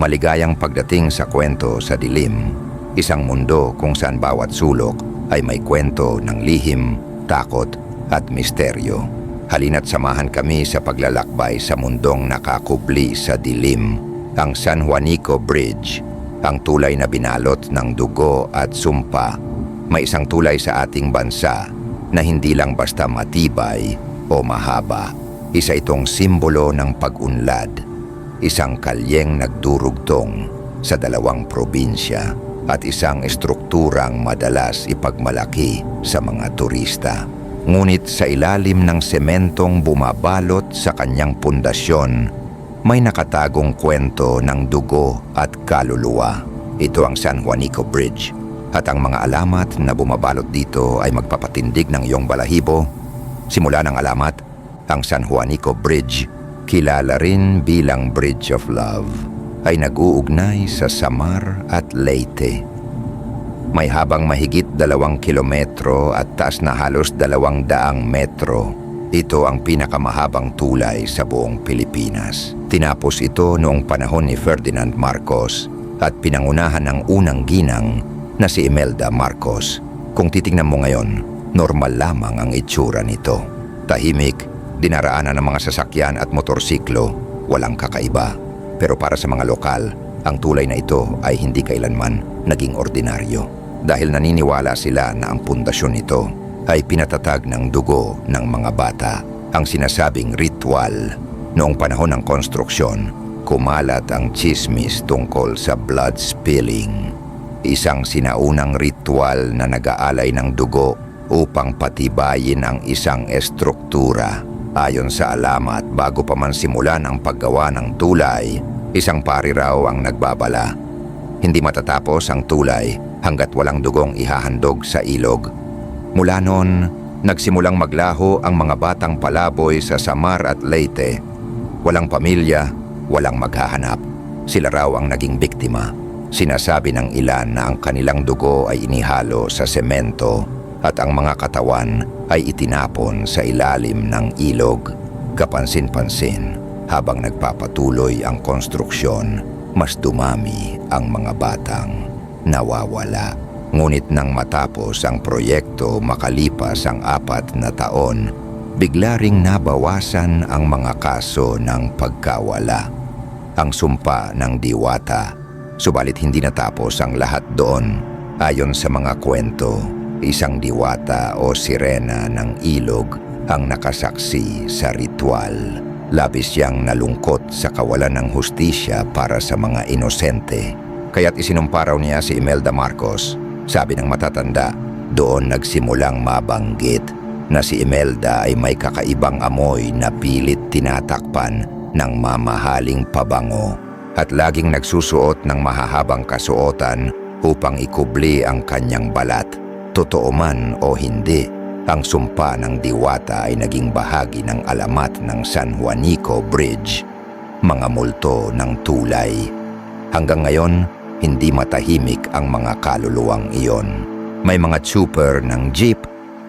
Maligayang pagdating sa kwento sa dilim, isang mundo kung saan bawat sulok ay may kwento ng lihim, takot at misteryo. Halina't samahan kami sa paglalakbay sa mundong nakakubli sa dilim, ang San Juanico Bridge, ang tulay na binalot ng dugo at sumpa. May isang tulay sa ating bansa na hindi lang basta matibay o mahaba. Isa itong simbolo ng pag-unlad, isang kalyeng nagdurugtong sa dalawang probinsya at isang estrukturang madalas ipagmalaki sa mga turista. Ngunit sa ilalim ng sementong bumabalot sa kanyang pundasyon, may nakatagong kwento ng dugo at kaluluwa. Ito ang San Juanico Bridge at ang mga alamat na bumabalot dito ay magpapatindig ng iyong balahibo. Simula ng alamat, ang San Juanico Bridge, kilala rin bilang Bridge of Love, ay nag-uugnay sa Samar at Leyte. May habang mahigit dalawang kilometro at taas na halos dalawang daang metro. Ito ang pinakamahabang tulay sa buong Pilipinas. Tinapos ito noong panahon ni Ferdinand Marcos at pinangunahan ng unang ginang na si Imelda Marcos. Kung titingnan mo ngayon, normal lamang ang itsura nito. Tahimik, dinaraanan ng mga sasakyan at motorsiklo, walang kakaiba. Pero para sa mga lokal, ang tulay na ito ay hindi kailanman naging ordinaryo. Dahil naniniwala sila na ang pundasyon nito ay pinatatag ng dugo ng mga bata. Ang sinasabing ritual noong panahon ng konstruksyon, kumalat ang chismis tungkol sa blood spilling. Isang sinaunang ritual na nag-aalay ng dugo upang patibayin ang isang estruktura. Ayon sa alamat, bago pa man simulan ang paggawa ng tulay, isang pari raw ang nagbabala. Hindi matatapos ang tulay hanggat walang dugong ihahandog sa ilog. Mula noon, nagsimulang maglaho ang mga batang palaboy sa Samar at Leyte. Walang pamilya, walang maghahanap. Sila raw ang naging biktima. Sinasabi ng ilan na ang kanilang dugo ay inihalo sa semento at ang mga katawan ay itinapon sa ilalim ng ilog. Kapansin-pansin, habang nagpapatuloy ang konstruksyon, mas dumami ang mga batang nawawala. Ngunit nang matapos ang proyekto makalipas ang apat na taon, bigla ring nabawasan ang mga kaso ng pagkawala. Ang sumpa ng diwata, subalit hindi natapos ang lahat doon. Ayon sa mga kwento, isang diwata o sirena ng ilog ang nakasaksi sa ritual. Labis siyang nalungkot sa kawalan ng hustisya para sa mga inosente. Kaya't isinumparaw niya si Imelda Marcos. Sabi ng matatanda, doon nagsimulang mabanggit na si Imelda ay may kakaibang amoy na pilit tinatakpan ng mamahaling pabango at laging nagsusuot ng mahahabang kasuotan upang ikubli ang kanyang balat. Totoo man o hindi, ang sumpa ng diwata ay naging bahagi ng alamat ng San Juanico Bridge, mga multo ng tulay. Hanggang ngayon, hindi matahimik ang mga kaluluwang iyon. May mga trooper ng jeep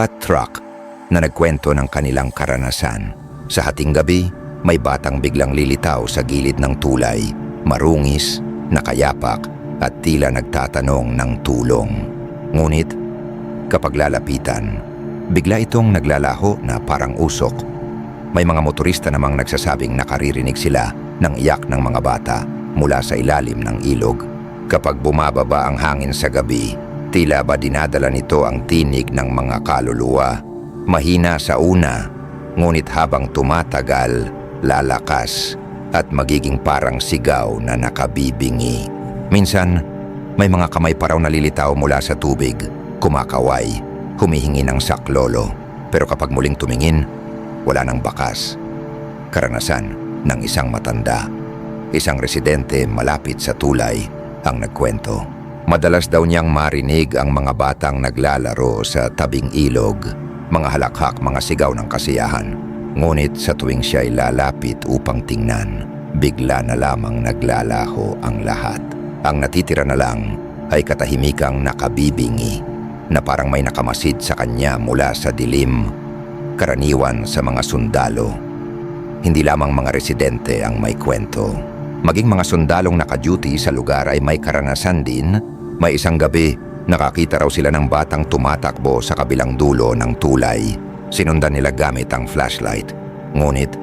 at truck na nagkwento ng kanilang karanasan. Sa hating gabi, may batang biglang lilitaw sa gilid ng tulay, marungis, nakayapak at tila nagtatanong ng tulong. Ngunit, kapag lalapitan, bigla itong naglalaho na parang usok. May mga motorista namang nagsasabing nakaririnig sila ng iyak ng mga bata mula sa ilalim ng ilog. Kapag bumababa ang hangin sa gabi, tila ba dinadala nito ang tinig ng mga kaluluwa. Mahina sa una, ngunit habang tumatagal, lalakas at magiging parang sigaw na nakabibingi. Minsan, may mga kamay pa raw nalilitaw mula sa tubig, kumakaway, humihingi ng saklolo. Pero kapag muling tumingin, wala nang bakas. Karanasan ng isang matanda. Isang residente malapit sa tulay ang nagkwento. Madalas daw niyang marinig ang mga batang naglalaro sa tabing ilog, mga halakhak, mga sigaw ng kasiyahan. Ngunit sa tuwing siya ay lalapit upang tingnan, bigla na lamang naglalaho ang lahat. Ang natitira na lang ay katahimikang nakabibingi na parang may nakamasid sa kanya mula sa dilim, karaniwan sa mga sundalo. Hindi lamang mga residente ang may kwento. Maging mga sundalong naka-duty sa lugar ay may karanasan din. May isang gabi, nakakita raw sila ng batang tumatakbo sa kabilang dulo ng tulay. Sinundan nila gamit ang flashlight. Ngunit,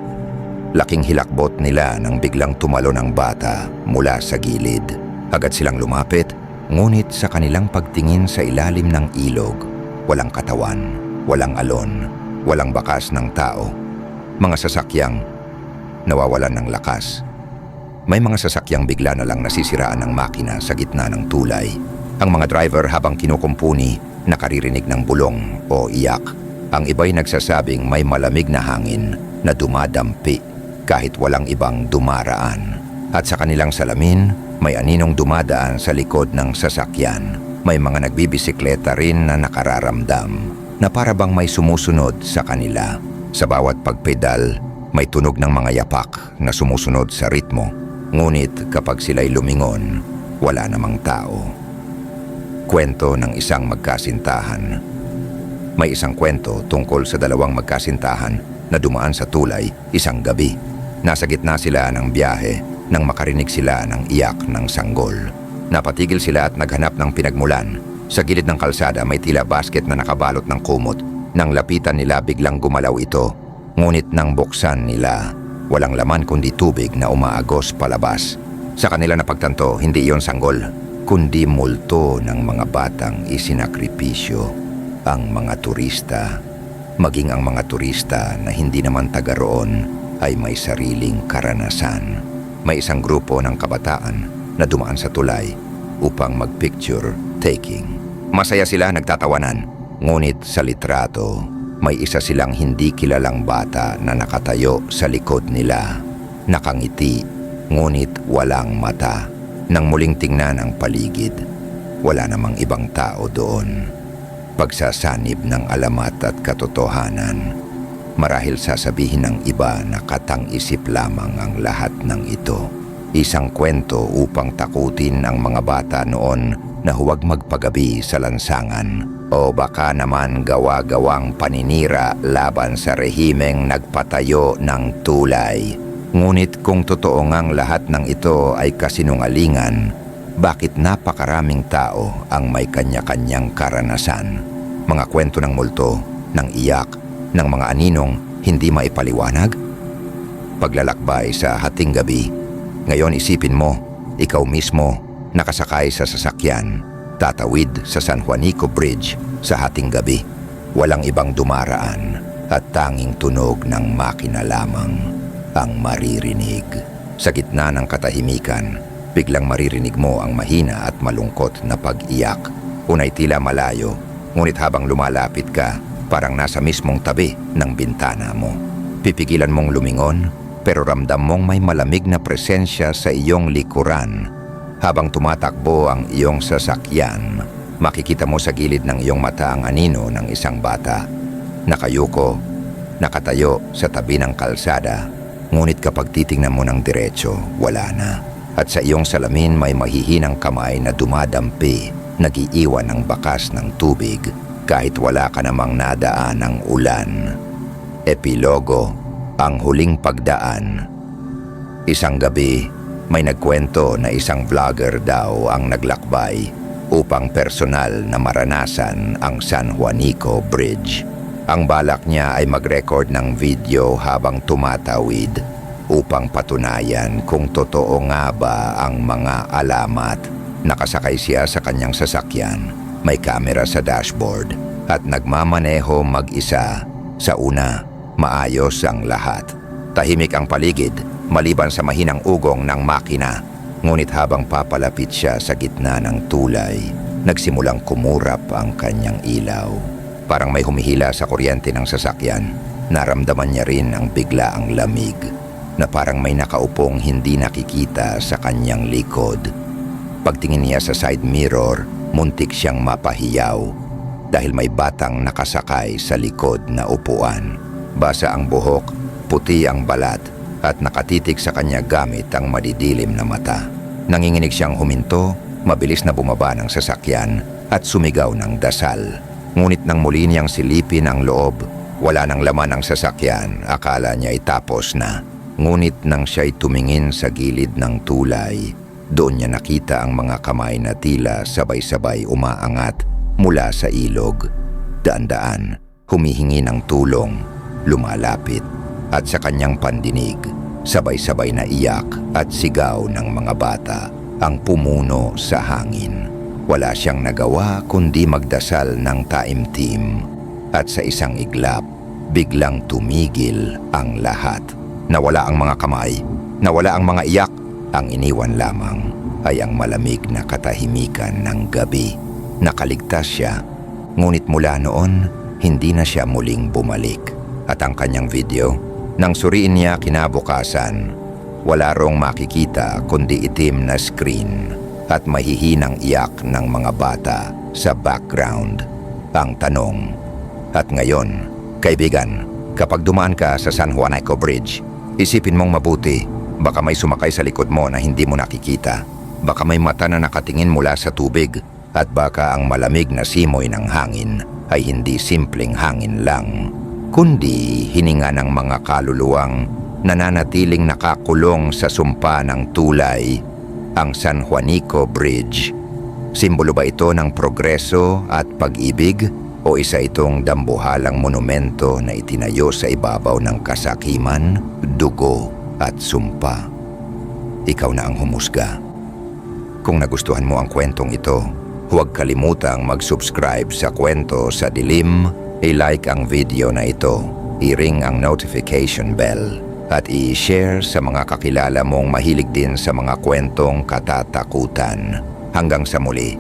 laking hilakbot nila nang biglang tumalo ng bata mula sa gilid. Agad silang lumapit, ngunit sa kanilang pagtingin sa ilalim ng ilog, walang katawan, walang alon, walang bakas ng tao. Mga sasakyang nawawalan ng lakas. May mga sasakyang bigla na lang nasisiraan ng makina sa gitna ng tulay. Ang mga driver habang kinukumpuni, nakaririnig ng bulong o iyak. Ang iba'y nagsasabing may malamig na hangin na dumadampi kahit walang ibang dumaraan. At sa kanilang salamin, may aninong dumadaan sa likod ng sasakyan. May mga nagbibisikleta rin na nakararamdam na para bang may sumusunod sa kanila. Sa bawat pagpedal, may tunog ng mga yapak na sumusunod sa ritmo. Ngunit kapag sila'y lumingon, wala namang tao. Kwento ng isang magkasintahan. May isang kwento tungkol sa dalawang magkasintahan na dumaan sa tulay isang gabi. Nasa gitna sila ng biyahe nang makarinig sila ng iyak ng sanggol. Napatigil sila at naghanap ng pinagmulan. Sa gilid ng kalsada may tila basket na nakabalot ng kumot. Nang lapitan nila biglang gumalaw ito. Ngunit nang buksan nila, walang laman kundi tubig na umaagos palabas. Sa kanila napagtanto, hindi iyon sanggol, kundi multo ng mga batang isinakripisyo. Ang mga turista, maging ang mga turista na hindi naman taga roon ay may sariling karanasan. May isang grupo ng kabataan na dumaan sa tulay upang magpicture taking. Masaya sila nagtatawanan, ngunit sa litrato may isa silang hindi kilalang bata na nakatayo sa likod nila. Nakangiti, ngunit walang mata. Nang muling tingnan ang paligid, wala namang ibang tao doon. Pagsasanib ng alamat at katotohanan, marahil sasabihin ng iba na katang-isip lamang ang lahat ng ito. Isang kwento upang takutin ang mga bata noon na huwag magpagabi sa lansangan o baka naman gawa-gawang paninira laban sa rehimeng nagpatayo ng tulay. Ngunit kung totoo ngang lahat ng ito ay kasinungalingan, bakit napakaraming tao ang may kanya-kanyang karanasan? Mga kwento ng multo, ng iyak, ng mga aninong hindi maipaliwanag? Paglalakbay sa hating gabi, ngayon isipin mo, ikaw mismo, nakasakay sa sasakyan, tatawid sa San Juanico Bridge sa hating gabi. Walang ibang dumaraan at tanging tunog ng makina lamang ang maririnig. Sa gitna ng katahimikan, biglang maririnig mo ang mahina at malungkot na pag-iyak. Unay tila malayo, ngunit habang lumalapit ka, parang nasa mismong tabi ng bintana mo. Pipigilan mong lumingon, pero ramdam mong may malamig na presensya sa iyong likuran. Habang tumatakbo ang iyong sasakyan, makikita mo sa gilid ng iyong mata ang anino ng isang bata. Nakayuko, nakatayo sa tabi ng kalsada, ngunit kapag titingnan mo ng diretso, wala na. At sa iyong salamin may mahihinang kamay na dumadampi, nagiiwan ng bakas ng tubig kahit wala ka namang nadaan ng ulan. Epilogo, ang huling pagdaan. Isang gabi, may nagkwento na isang vlogger daw ang naglakbay upang personal na maranasan ang San Juanico Bridge. Ang balak niya ay mag-record ng video habang tumatawid upang patunayan kung totoo nga ba ang mga alamat. Nakasakay siya sa kanyang sasakyan, may kamera sa dashboard at nagmamaneho mag-isa. Sa una, maayos ang lahat. Tahimik ang paligid maliban sa mahinang ugong ng makina. Ngunit habang papalapit siya sa gitna ng tulay, nagsimulang kumurap ang kanyang ilaw. Parang may humihila sa kuryente ng sasakyan. Naramdaman niya rin ang bigla ang lamig na parang may nakaupong hindi nakikita sa kanyang likod. Pagtingin niya sa side mirror, muntik siyang mapahiyaw dahil may batang nakasakay sa likod na upuan. Basa ang buhok, puti ang balat at nakatitig sa kanya gamit ang madidilim na mata. Nanginginig siyang huminto, mabilis na bumaba ng sasakyan at sumigaw ng dasal. Ngunit nang muli niyang silipin ang loob, wala nang laman ang sasakyan, akala niya ay tapos na. Ngunit nang siya'y tumingin sa gilid ng tulay, doon niya nakita ang mga kamay na tila sabay-sabay umaangat mula sa ilog. Daan-daan, humihingi ng tulong, lumalapit, at sa kanyang pandinig, sabay-sabay na iyak at sigaw ng mga bata ang pumuno sa hangin. Wala siyang nagawa kundi magdasal ng taimtim at sa isang iglap, biglang tumigil ang lahat. Nawala ang mga kamay, nawala ang mga iyak, ang iniwan lamang ay ang malamig na katahimikan ng gabi. Nakaligtas siya, ngunit mula noon, hindi na siya muling bumalik. At ang kanyang video, nang suriin niya kinabukasan, wala rong makikita kundi itim na screen at mahihinang iyak ng mga bata sa background. Ang tanong, at ngayon, kaibigan, kapag dumaan ka sa San Juanico Bridge, isipin mong mabuti, baka may sumakay sa likod mo na hindi mo nakikita. Baka may mata na nakatingin mula sa tubig at baka ang malamig na simoy ng hangin ay hindi simpleng hangin lang, kundi hininga ng mga kaluluwang nananatiling nakakulong sa sumpa ng tulay, ang San Juanico Bridge. Simbolo ba ito ng progreso at pag-ibig o isa itong dambuhalang monumento na itinayo sa ibabaw ng kasakiman, dugo at sumpa? Ikaw na ang humusga. Kung nagustuhan mo ang kwentong ito, huwag kalimutang mag-subscribe sa Kwento sa Dilim, i-like ang video na ito, i-ring ang notification bell, at i-share sa mga kakilala mong mahilig din sa mga kwentong katatakutan. Hanggang sa muli,